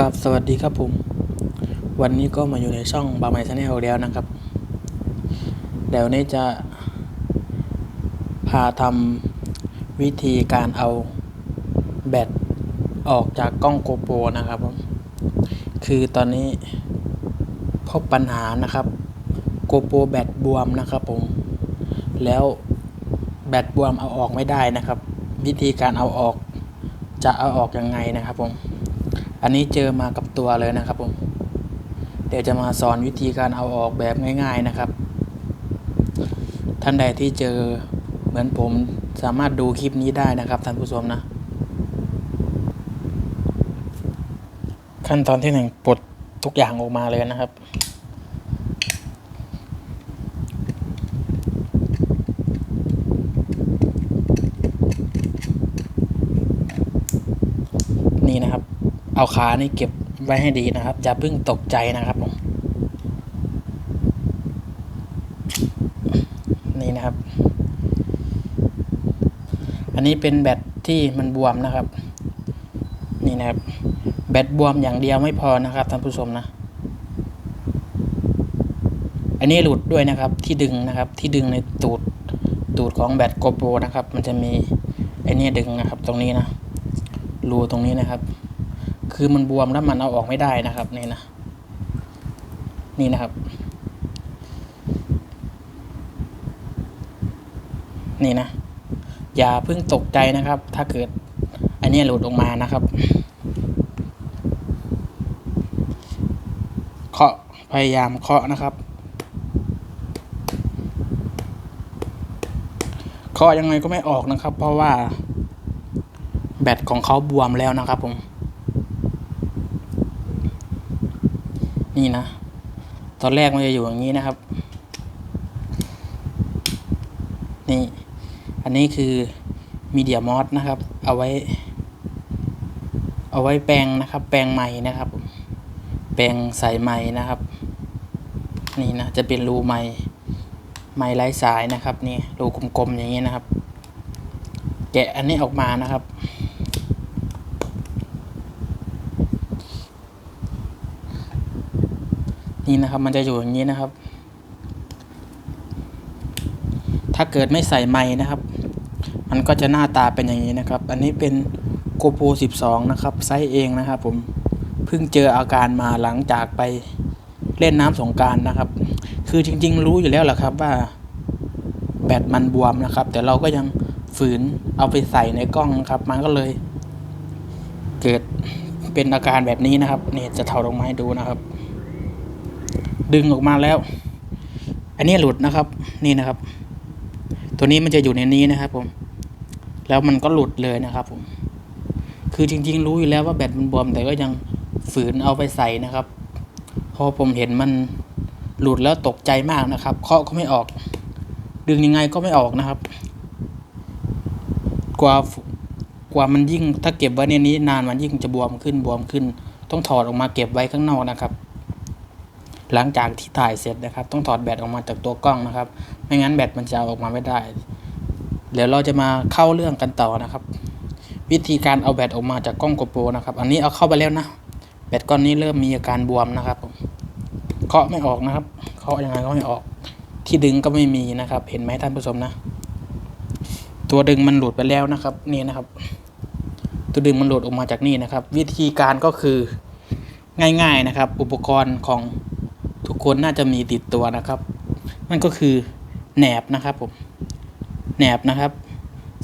กับสวัสดีครับผม วันนี้ก็มาอยู่ในช่องบาไมชาแนลแล้วนะครับ เดี๋ยวนี้จะพาทำวิธีการเอาแบตออกจากกล้องโกโปรนะครับผมคือตอนนี้พบปัญหานะครับโกโปรแบตบวมนะครับผม แล้วแบตบวมเอาออกไม่ได้นะครับ วิธีการเอาออกจะเอาออกยังไงนะครับผม อันนี้เจอมากับตัวเลยนะครับผม เดี๋ยวจะมาสอนวิธีการเอาออกแบบง่าย ๆนะครับ ท่านใดที่เจอเหมือนผมสามารถดูคลิปนี้ได้นะครับท่านผู้ชมนะ ขั้นตอนที่หนึ่งปลดทุกอย่างออกมาเลยนะครับ นี่นะครับ เอาขานี่เก็บไว้ให้ดีนะครับ อย่าเพิ่งตกใจนะครับผมนี่นะครับ อันนี้เป็นแบตที่มันบวมนะครับ นี่นะครับ แบตบวมอย่างเดียวไม่พอนะครับท่านผู้ชมนะ อันนี้หลุดด้วยนะครับที่ดึงนะครับ ที่ดึงในตูดตูดของแบตโกโปรนะครับ มันจะมีไอ้นี่ดึงนะครับ ตรงนี้นะรูตรงนี้นะครับ คือมันบวมแล้วมันเอาออกไม่ได้นะครับ นี่นะ นี่นะครับ นี่นะ อย่าเพิ่งตกใจนะครับ ถ้าเกิด อันนี้หลุดออกมานะครับเคาะพยายามเคาะนะครับเคาะยังไงก็ไม่ออกนะครับ เพราะว่าแบตของเขาบวมแล้วนะครับผม นี่นะ ตอนแรกมันจะอยู่อย่างนี้นะครับ นี่ อันนี้คือมีเดียมอสนะครับ เอาไว้ เอาไว้แปลงนะครับ แปลงใหม่นะครับ แปลงใส่ใหม่นะครับ นี่นะ จะเป็นรูใหม่ใหม่ไร้สายนะครับ นี่รูกลมๆอย่างนี้นะครับ แกะอันนี้ออกมานะครับ นี่นะครับ มันจะอยู่อย่างนี้นะครับ ถ้าเกิดไม่ใส่ไม้นะครับ มันก็จะหน้าตาเป็นอย่างนี้นะครับ อันนี้เป็นโกโปร12 นะครับไซส์เองนะครับ ผมเพิ่งเจออาการมาหลังจากไปเล่นน้ำสงการนะครับ คือจริง ๆ รู้อยู่แล้วแหละครับว่าแบตมันบวมนะครับ แต่เราก็ยังฝืนเอาไปใส่ในกล้องนะครับ มันก็เลย เกิดเป็นอาการแบบนี้นะครับ นี่จะถอดออกมาให้ดูนะครับ ดึงออกมาแล้ว อันนี้หลุดนะครับ นี่นะครับ ตัวนี้มันจะอยู่ในนี้นะครับผม แล้วมันก็หลุดเลยนะครับผม คือจริง ๆ รู้อยู่แล้วว่าแบตมันบวม แต่ก็ยังฝืนเอาไปใส่นะครับ พอผมเห็นมันหลุดแล้วตกใจมากนะครับ เคาะก็ไม่ออก ดึงยังไงก็ไม่ออกนะครับ กว่ากว่ามันยิ่งถ้าเก็บไว้ในนี้นานมันยิ่งจะบวมขึ้นบวมขึ้น ต้องถอดออกมาเก็บไว้ข้างนอกนะครับ หลังจากที่ถ่ายเสร็จนะครับ ต้องถอดแบตออกมาจากตัวกล้องนะครับ ไม่งั้นแบตมันจะเอาออกมาไม่ได้ เดี๋ยวเราจะมาเข้าเรื่องกันต่อนะครับ วิธีการเอาแบตออกมาจากกล้องโกโปรนะครับ อันนี้เอาเข้าไปแล้วนะแบตก้อนนี้เริ่มมีอาการบวมนะครับผมเคาะไม่ออกนะครับเคาะยังไงก็ไม่ออก ที่ดึงก็ไม่มีนะครับ เห็นไหมท่านผู้ชมนะ ตัวดึงมันหลุดไปแล้วนะครับนี่นะครับ ตัวดึงมันหลุดออกมาจากนี่นะครับ วิธีการก็คือง่าย ๆนะครับ อุปกรณ์ของ คนน่าจะมีติดตัวนะครับ นั่นก็คือแหนบนะครับผมแหนบนะครับ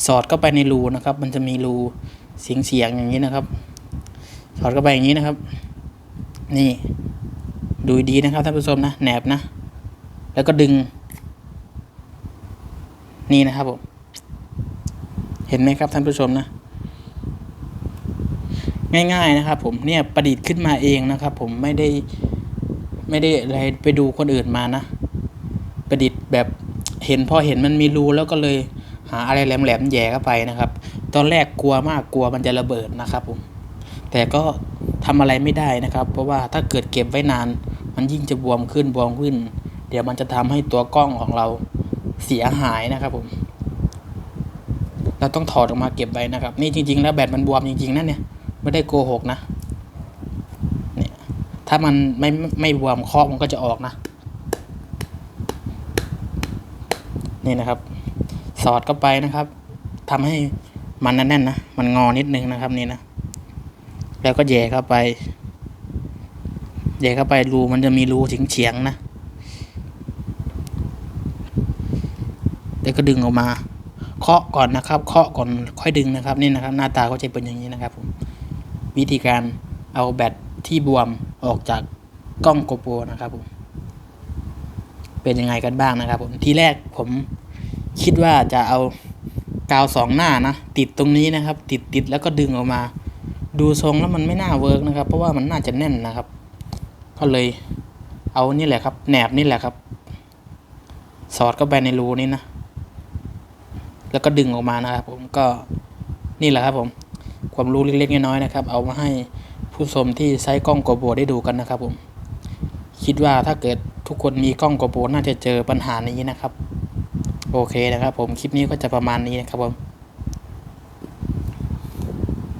สอดเข้าไปในรูนะครับ มันจะมีรูเสียงเสียงอย่างนี้นะครับ สอดเข้าไปอย่างนี้นะครับ นี่ดูดีนะครับท่านผู้ชมนะแหนบนะ แล้วก็ดึง นี่นะครับผมเห็นไหมครับท่านผู้ชมนะ ง่าย ๆนะครับ ผมเนี่ยประดิษฐ์ขึ้นมาเองนะครับ ผมไม่ได้ ไม่ได้อะไรไปดูคนอื่นมานะ ประดิษฐ์แบบเห็นพอเห็นมันมีรูแล้วก็เลยหาอะไรแหลมๆแย่เข้าไปนะครับ ตอนแรกกลัวมากกลัวมันจะระเบิดนะครับผม แต่ก็ทำอะไรไม่ได้นะครับ เพราะว่าถ้าเกิดเก็บไว้นาน มันยิ่งจะบวมขึ้นบวมขึ้น เดี๋ยวมันจะทำให้ตัวกล้องของเราเสียหายนะครับผม เราต้องถอดออกมาเก็บไว้นะครับ นี่จริง ๆ แล้วแบตมันบวมจริงๆนั่นเนี่ย ไม่ได้โกหกนะ ถ้ามันไม่ไม่บวมเคาะมันก็จะออกนะ นี่นะครับ สอดเข้าไปนะครับทำให้มันแน่นๆนะ มันงอนิดนึงนะครับนี่นะ แล้วก็แย่เข้าไปแย่เข้าไปรูมันจะมีรูเฉียงๆนะ แล้วก็ดึงออกมา เคาะก่อนนะครับ เคาะก่อนค่อยดึงนะครับ นี่นะครับ หน้าตาก็จะเป็นอย่างนี้นะครับผม วิธีการ เอาแบตที่บวมออกจากกล้องโกโปรนะครับผมเป็นยังไงกันบ้างนะครับผมทีแรกผมคิดว่าจะเอากาวสองหน้านะติดตรงนี้นะครับ ติดติดแล้วก็ดึงออกมา ดูทรงแล้วมันไม่น่าเวิร์กนะครับ เพราะว่ามันน่าจะแน่นนะครับ ก็เลยเอานี่แหละครับแหนบนี่แหละครับ สอดเข้าไปในรูนี้นะ แล้วก็ดึงออกมานะครับ ผมก็นี่แหละครับผมความรู้เล็กๆน้อยๆนะครับ เอามาให้ ผู้ชมที่ใช้กล้องโกโบได้ดูกันนะครับผมคิดว่าถ้าเกิดทุกคนมีกล้องโกโบน่าจะเจอปัญหานี้นะครับ โอเคนะครับผมคลิปนี้ก็จะประมาณนี้นะครับผม